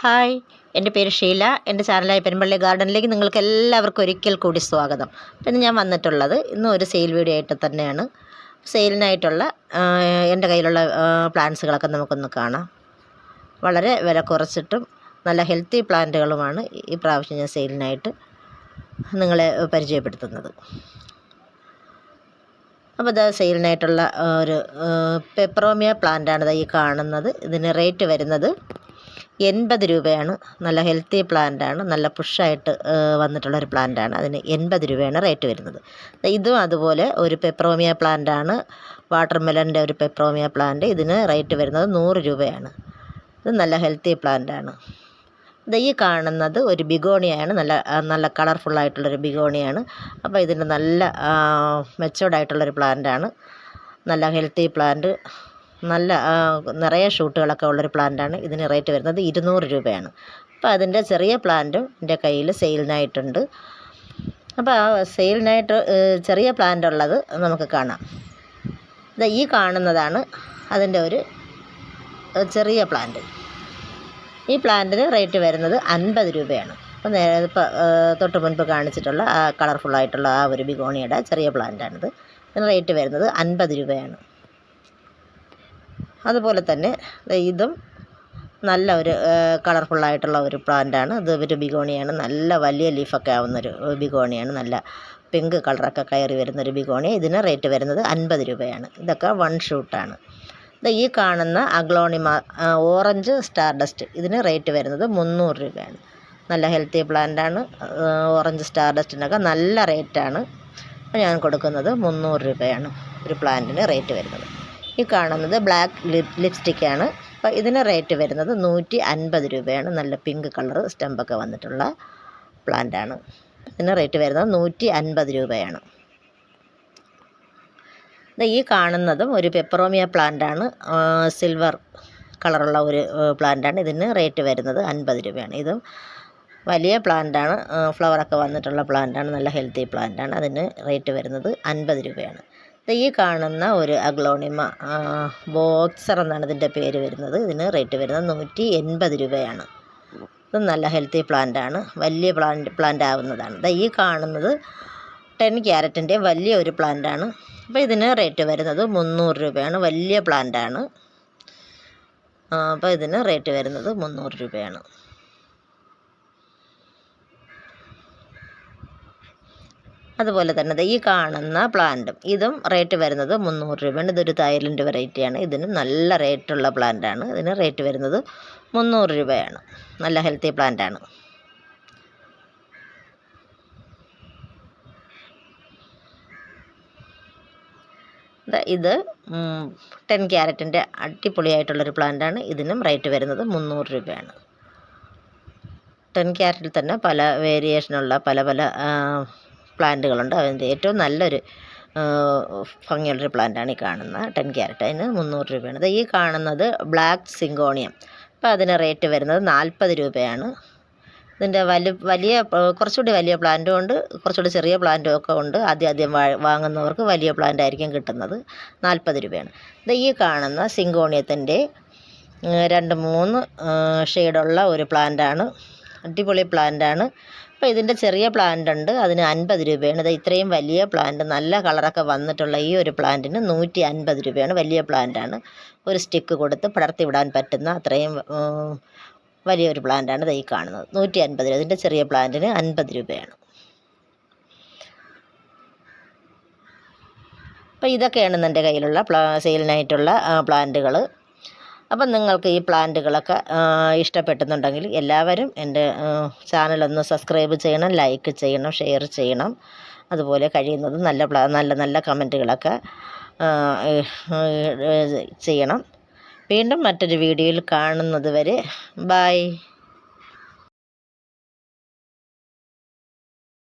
Hi എന്റെ പേര് ഷീല. എന്റെ ചാനലായ പെരുമ്പള്ളി ഗാർഡനിലേക്ക് നിങ്ങൾക്ക് എല്ലാവർക്കും ഒരിക്കൽ കൂടി സ്വാഗതം. ഇന്ന് ഞാൻ വന്നിട്ടുള്ളത് ഇന്നും ഒരു സെയിൽ വീഡിയോ ആയിട്ട് തന്നെയാണ്. സെയിലിനായിട്ടുള്ള എന്റെ കയ്യിലുള്ള പ്ലാന്റ്സുകളൊക്കെ നമുക്കൊന്ന് കാണാം. വളരെ വില കുറച്ചിട്ടും നല്ല ഹെൽത്തി പ്ലാന്റുകളുമാണ് ഈ പ്രാവശ്യം ഞാൻ സെയിലിനായിട്ട് നിങ്ങളെ പരിചയപ്പെടുത്തുന്നത്. അപ്പോൾ ഇത് സെയിലിനായിട്ടുള്ള ഒരു പെപ്രോമിയ പ്ലാന്റാണ് ഈ കാണുന്നത്. ഇതിന് റേറ്റ് വരുന്നത് എൺപത് രൂപയാണ്. നല്ല ഹെൽത്തി പ്ലാന്റാണ്. നല്ല പുഷായിട്ട് വന്നിട്ടുള്ള ഒരു പ്ലാന്റാണ്. അതിന് എൺപത് രൂപയാണ് റേറ്റ് വരുന്നത്. ഇതും അതുപോലെ ഒരു പെപ്രോമിയ പ്ലാന്റാണ്. വാട്ടർ മെലന്റെ ഒരു പെപ്രോമിയ പ്ലാന്റ്. ഇതിന് റേറ്റ് വരുന്നത് നൂറ് രൂപയാണ്. ഇത് നല്ല ഹെൽത്തി പ്ലാന്റാണ്. ഈ കാണുന്നത് ഒരു ബിഗോണിയാണ്. നല്ല നല്ല കളർഫുള്ളായിട്ടുള്ളൊരു ബിഗോണിയാണ്. അപ്പോൾ ഇതിന്റെ നല്ല മെച്ചോർഡായിട്ടുള്ളൊരു പ്ലാന്റാണ്. നല്ല ഹെൽത്തി പ്ലാന്റ്. നല്ല നിറയെ ഷൂട്ടുകളൊക്കെ ഉള്ളൊരു പ്ലാന്റാണ്. ഇതിന് റേറ്റ് വരുന്നത് ഇരുന്നൂറ് രൂപയാണ്. അപ്പോൾ അതിന്റെ ചെറിയ പ്ലാന്റും എന്റെ കയ്യിൽ സെയിലിനായിട്ടുണ്ട് അപ്പോൾ ആ സെയിലിനായിട്ട് ചെറിയ പ്ലാന്റ് ഉള്ളത് നമുക്ക് കാണാം. ഇത് ഈ കാണുന്നതാണ് അതിന്റെ ഒരു ചെറിയ പ്ലാന്റ്. ഈ പ്ലാന്റിന് റേറ്റ് വരുന്നത് അൻപത് രൂപയാണ്. അപ്പോൾ നേരെ ഇപ്പോൾ തൊട്ട് മുൻപ് കാണിച്ചിട്ടുള്ള ആ കളർഫുള്ളായിട്ടുള്ള ആ ഒരു ബിഗോണിയുടെ ചെറിയ പ്ലാന്റാണിത്. ഇതിന് റേറ്റ് വരുന്നത് അൻപത് രൂപയാണ്. അതുപോലെ തന്നെ ഇതും നല്ല ഒരു കളർഫുള്ളായിട്ടുള്ള ഒരു പ്ലാന്റാണ് ഇത് ഒരു ബിഗോണിയാണ്. നല്ല വലിയ ലീഫൊക്കെ ആവുന്നൊരു ബിഗോണിയാണ്. നല്ല പിങ്ക് കളറൊക്കെ കയറി വരുന്നൊരു ബിഗോണി ഇതിന് റേറ്റ് വരുന്നത് അൻപത് രൂപയാണ്. ഇതൊക്കെ വൺ ഷൂട്ടാണ് ഇത് ഈ കാണുന്ന അഗ്ലോണിമ ഓറഞ്ച് സ്റ്റാർ ഡസ്റ്റ് ഇതിന് റേറ്റ് വരുന്നത് മുന്നൂറ് രൂപയാണ്. നല്ല ഹെൽത്തി പ്ലാന്റാണ് ഓറഞ്ച് സ്റ്റാർ ഡസ്റ്റിനൊക്കെ നല്ല റേറ്റാണ് ഞാൻ കൊടുക്കുന്നത് മുന്നൂറ് രൂപയാണ് ഒരു പ്ലാന്റിന് റേറ്റ് വരുന്നത്. ഈ കാണുന്നത് ബ്ലാക്ക് ലിപ് ലിപ്സ്റ്റിക്കാണ് അപ്പോൾ ഇതിന് റേറ്റ് വരുന്നത് നൂറ്റി അൻപത് രൂപയാണ്. നല്ല പിങ്ക് കളർ സ്റ്റമ്പൊക്കെ വന്നിട്ടുള്ള പ്ലാന്റാണ് ഇതിന് റേറ്റ് വരുന്നത് നൂറ്റി അൻപത് രൂപയാണ് ഈ കാണുന്നതും ഒരു പെപ്പറോമിയ പ്ലാന്റാണ് സിൽവർ കളറുള്ള ഒരു പ്ലാന്റാണ് ഇതിന് റേറ്റ് വരുന്നത് അൻപത് രൂപയാണ്. ഇതും വലിയ പ്ലാന്റാണ് ഫ്ലവറൊക്കെ വന്നിട്ടുള്ള പ്ലാന്റാണ് നല്ല ഹെൽത്തി പ്ലാന്റാണ് അതിന് റേറ്റ് വരുന്നത് അൻപത് രൂപയാണ്. ഈ കാണുന്ന ഒരു അഗ്ലോണിമ ബോക്സർ എന്നാണ് ഇതിന്റെ പേര് വരുന്നത്. ഇതിന് റേറ്റ് വരുന്നത് നൂറ്റി എൺപത് രൂപയാണ്. ഇത് നല്ല ഹെൽത്തി പ്ലാന്റ് ആണ്. വലിയ പ്ലാന്റ് പ്ലാന്റ് ആവുന്നതാണ്. ഈ കാണുന്നത് ടെൻ ക്യാരറ്റിന്റെ വലിയ ഒരു ആണ്. അപ്പോൾ ഇതിന് റേറ്റ് വരുന്നത് മുന്നൂറ് രൂപയാണ്. വലിയ പ്ലാന്റ് ആണ്. അപ്പോൾ ഇതിന് റേറ്റ് വരുന്നത് മുന്നൂറ് രൂപയാണ്. അതുപോലെ തന്നെ ഈ കാണുന്ന പ്ലാന്റും ഇതും റേറ്റ് വരുന്നത് മുന്നൂറ് രൂപയാണ് ഇതൊരു തൈലൻഡ് വെറൈറ്റിയാണ് ഇതിന് നല്ല റേറ്റുള്ള പ്ലാന്റാണ് ഇതിന് റേറ്റ് വരുന്നത് മുന്നൂറ് രൂപയാണ്. നല്ല ഹെൽത്തി പ്ലാന്റാണ് ഇത് ടെൻ ക്യാരറ്റിന്റെ അടിപൊളിയായിട്ടുള്ളൊരു പ്ലാന്റാണ് ഇതിനും റേറ്റ് വരുന്നത് മുന്നൂറ് രൂപയാണ്. ടെൻ ക്യാരറ്റിൽ തന്നെ പല വേരിയേഷനുള്ള പല പല പ്ലാന്റുകളുണ്ട്. അതിന്റെ ഏറ്റവും നല്ലൊരു ഭംഗിയുള്ളൊരു പ്ലാന്റാണ് ഈ കാണുന്ന ടെൻ ക്യാരറ്റ്. അതിന് മുന്നൂറ് രൂപയാണ്. ഈ കാണുന്നത് ബ്ലാക്ക് സിങ്കോണിയം. അപ്പോൾ അതിന് റേറ്റ് വരുന്നത് നാൽപ്പത് രൂപയാണ്. ഇതിന്റെ വലിയ വലിയ കുറച്ചുകൂടി വലിയ പ്ലാന്റും ഉണ്ട്. കുറച്ചുകൂടി ചെറിയ പ്ലാന്റും ഒക്കെ ഉണ്ട്. ആദ്യം ആദ്യം വാങ്ങുന്നവർക്ക് വലിയ പ്ലാന്റ് ആയിരിക്കും കിട്ടുന്നത്. നാൽപ്പത് രൂപയാണ്. ഇത് ഈ കാണുന്ന സിങ്കോണിയത്തിന്റെ രണ്ട് മൂന്ന് ഷെയ്ഡുള്ള ഒരു പ്ലാന്റാണ്. അടിപൊളി പ്ലാന്റാണ്. അപ്പോൾ ഇതിന്റെ ചെറിയ പ്ലാന്റ് ഉണ്ട്. അതിന് അൻപത് രൂപയാണ്. ഇത് ഇത്രയും വലിയ പ്ലാന്റ് നല്ല കളറൊക്കെ വന്നിട്ടുള്ള ഈ ഒരു പ്ലാന്റിന് നൂറ്റി അൻപത് രൂപയാണ്. വലിയ പ്ലാന്റാണ് ഒരു സ്റ്റിക്ക് കൊടുത്ത് പടർത്തി വിടാൻ പറ്റുന്ന അത്രയും വലിയൊരു പ്ലാന്റാണ് ഇത് ഈ കാണുന്നത്. നൂറ്റി അൻപത് രൂപ. ഇതിന്റെ ചെറിയ പ്ലാന്റിന് അൻപത് രൂപയാണ്. അപ്പോൾ ഇതൊക്കെയാണ് എന്റെ കയ്യിലുള്ള പ്ലാ സെയിലിനായിട്ടുള്ള പ്ലാന്റുകൾ അപ്പം നിങ്ങൾക്ക് ഈ പ്ലാന്റുകളൊക്കെ ഇഷ്ടപ്പെട്ടുന്നുണ്ടെങ്കിൽ എല്ലാവരും എന്റെ ചാനലൊന്ന് സബ്സ്ക്രൈബ് ചെയ്യണം ലൈക്ക് ചെയ്യണം ഷെയർ ചെയ്യണം. അതുപോലെ കഴിയുന്നത് നല്ല പ്ലാ നല്ല നല്ല കമന്റുകളൊക്കെ ചെയ്യണം. വീണ്ടും മറ്റൊരു വീഡിയോയിൽ കാണുന്നത് വരെ ബായ്